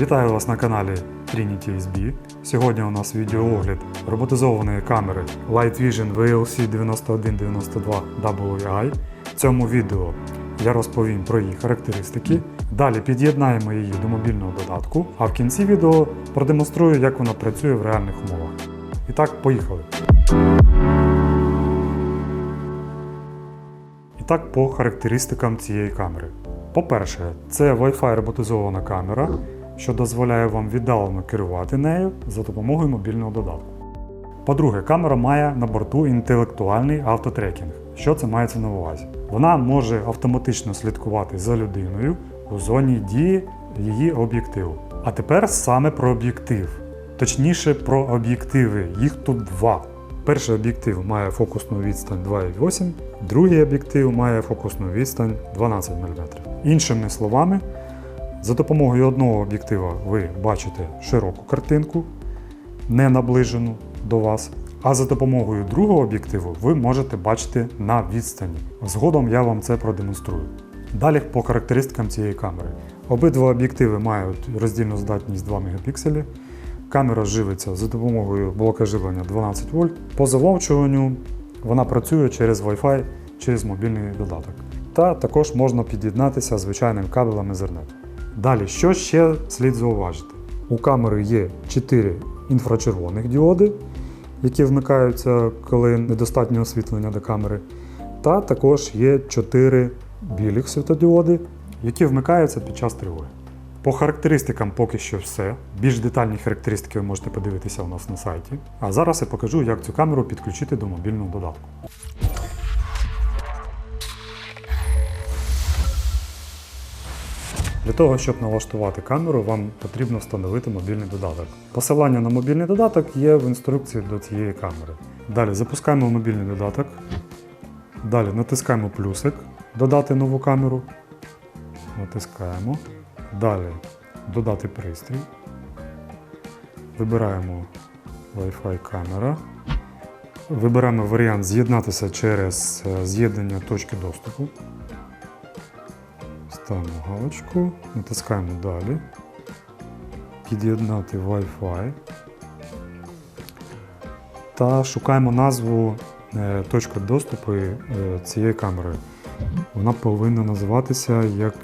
Вітаю вас на каналі Trinity SB. Сьогодні у нас відеоогляд роботизованої камери Light Vision VLC 9192 WI. В цьому відео я розповім про її характеристики. Далі під'єднаємо її до мобільного додатку, а в кінці відео продемонструю, як вона працює в реальних умовах. І так, поїхали. І так по характеристикам цієї камери. По-перше, це Wi-Fi роботизована камера, що дозволяє вам віддалено керувати нею за допомогою мобільного додатку. По-друге, камера має на борту інтелектуальний автотрекінг. Що це мається на увазі? Вона може автоматично слідкувати за людиною у зоні дії її об'єктиву. А тепер саме про об'єктив. Точніше, про об'єктиви. Їх тут два. Перший об'єктив має фокусну відстань 2,8, другий об'єктив має фокусну відстань 12 мм. Іншими словами, за допомогою одного об'єктива ви бачите широку картинку, не наближену до вас, а за допомогою другого об'єктиву ви можете бачити на відстані. Згодом я вам це продемонструю. Далі по характеристикам цієї камери. Обидва об'єктиви мають роздільну здатність 2 Мп. Камера живиться за допомогою блока живлення 12 вольт. По замовчуванню вона працює через Wi-Fi, через мобільний додаток. Та також можна під'єднатися звичайним кабелем Ethernet. Далі, що ще слід зауважити? У камери є 4 інфрачервоних діоди, які вмикаються, коли недостатньо освітлення до камери. Та також є 4 білих світодіоди, які вмикаються під час тривоги. По характеристикам поки що все. Більш детальні характеристики ви можете подивитися у нас на сайті. А зараз я покажу, як цю камеру підключити до мобільного додатку. Для того, щоб налаштувати камеру, вам потрібно встановити мобільний додаток. Посилання на мобільний додаток є в інструкції до цієї камери. Далі запускаємо мобільний додаток. Далі натискаємо плюсик, додати нову камеру. Натискаємо. Далі додати пристрій. Вибираємо Wi-Fi камера. Вибираємо варіант з'єднатися через е, з'єднання точки доступу. Ставимо галочку, натискаємо далі. Під'єднати Wi-Fi. Та шукаємо назву е, точки доступу е, цієї камери. Вона повинна називатися як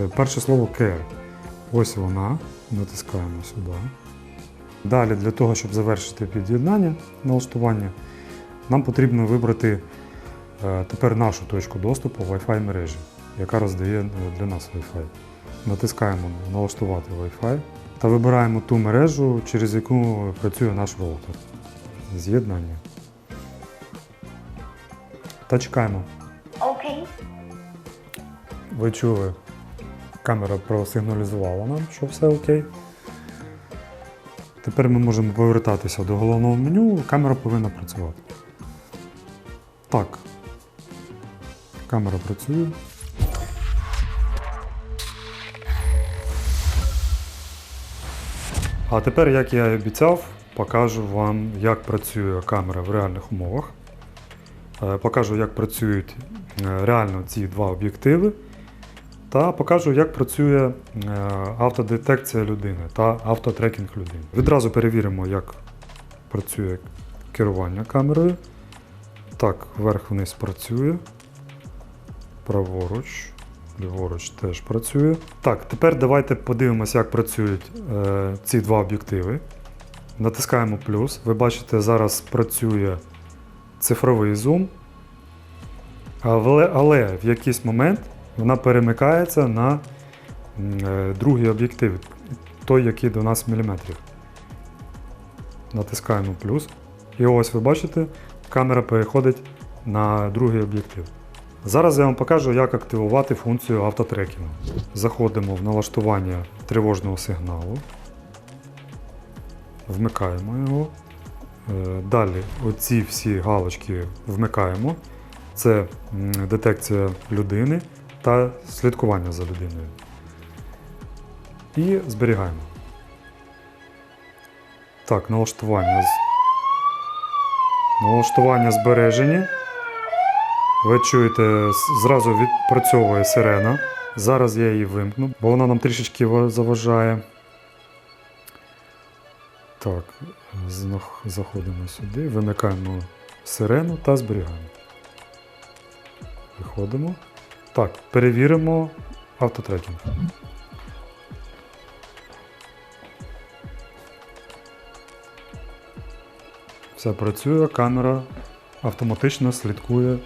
е, перше слово Care. Ось вона. Натискаємо сюди. Далі, для того, щоб завершити під'єднання налаштування, нам потрібно вибрати тепер нашу точку доступу Wi-Fi мережі, яка роздає е, для нас Wi-Fi. Натискаємо Налаштувати Wi-Fi та вибираємо ту мережу, через яку працює наш роутер. З'єднання. Та чекаємо. Okay. Ви чули, камера просигналізувала нам, що все окей. Тепер ми можемо повертатися до головного меню, камера повинна працювати. Так. Камера працює. А тепер, як я і обіцяв, покажу вам, як працює камера в реальних умовах. Е, Покажу, як працюють е, реально ці два об'єктиви. Та покажу, як працює е, автодетекція людини та автотрекінг людини. Відразу перевіримо, як працює керування камерою. Так, вверх-вниз працює. Праворуч, ліворуч теж працює. Так, тепер давайте подивимося, як працюють е, ці два об'єктиви. Натискаємо плюс. Ви бачите, зараз працює цифровий зум. Але, але в якийсь момент вона перемикається на е, другий об'єктив, той, який до нас міліметрів. Натискаємо плюс. І ось ви бачите, камера переходить на другий об'єктив. Зараз я вам покажу, як активувати функцію автотрекінгу. Заходимо в налаштування тривожного сигналу. Вмикаємо його. Е, Далі оці всі галочки вмикаємо. Це детекція людини та слідкування за людиною. І зберігаємо. Так, налаштування. Налаштування збережені. Ви чуєте, зразу відпрацьовує сирена. Зараз я її вимкну, бо вона нам трішечки заважає. Так, заходимо сюди, вимикаємо сирену та зберігаємо. Виходимо. Так, перевіримо автотрекінг. Все працює, камера автоматично слідкує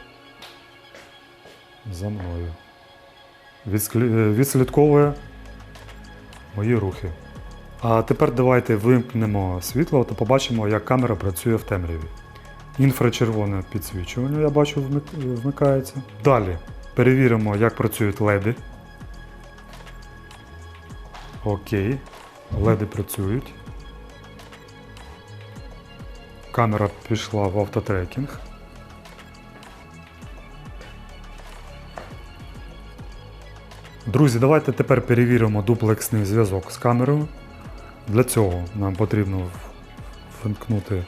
за мною. Е, Відслідковує мої рухи. А тепер давайте вимкнемо світло та побачимо, як камера працює в темряві. Інфрачервоне підсвічування, я бачу, вмикається. Далі перевіримо, як працюють леди. Окей. Леди працюють. Камера пішла в автотрекінг. Друзі, давайте тепер перевіримо дуплексний зв'язок з камерою. Для цього нам потрібно вимкнути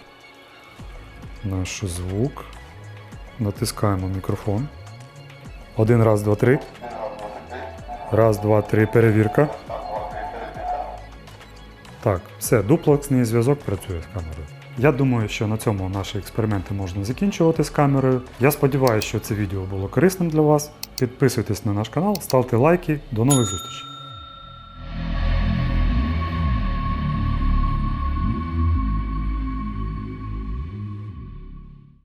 наш звук. Натискаємо мікрофон. Один, раз, два, три. Раз, два, три. Перевірка. Так, все, дуплексний зв'язок працює з камерою. Я думаю, що на цьому наші експерименти можна закінчувати з камерою. Я сподіваюся, що це відео було корисним для вас. Підписуйтесь на наш канал, ставте лайки. До нових зустрічей!